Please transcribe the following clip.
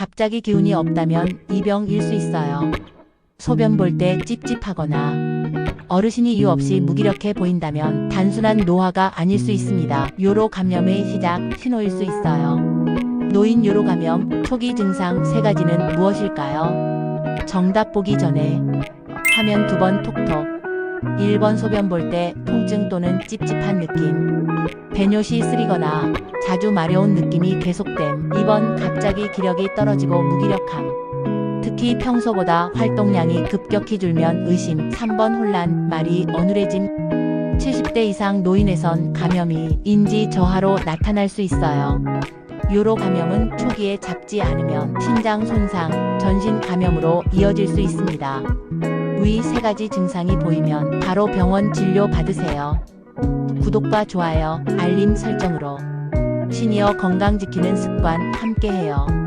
갑자기 기운이 없다면 이병일 수 있어요. 소변 볼 때 찝찝하거나 어르신이 이유 없이 무기력해 보인다면 단순한 노화가 아닐 수 있습니다. 요로 감염의 시작 신호일 수 있어요. 노인 요로 감염 초기 증상 세 가지는 무엇일까요? 정답 보기 전에 화면 두 번 톡톡 1번 소변 볼 때 통증 또는 찝찝한 느낌 배뇨시 쓰리거나 자주 마려운 느낌이 계속됨 2번 갑자기 기력이 떨어지고 무기력함 특히 평소보다 활동량이 급격히 줄면 의심 3번 혼란 말이 어눌해짐 70대 이상 노인에선 감염이 인지 저하로 나타날 수 있어요. 요로 감염은 초기에 잡지 않으면 신장 손상, 전신 감염으로 이어질 수 있습니다. 위 세 가지 증상이 보이면 바로 병원 진료 받으세요. 구독과 좋아요, 알림 설정으로 시니어 건강 지키는 습관 함께해요.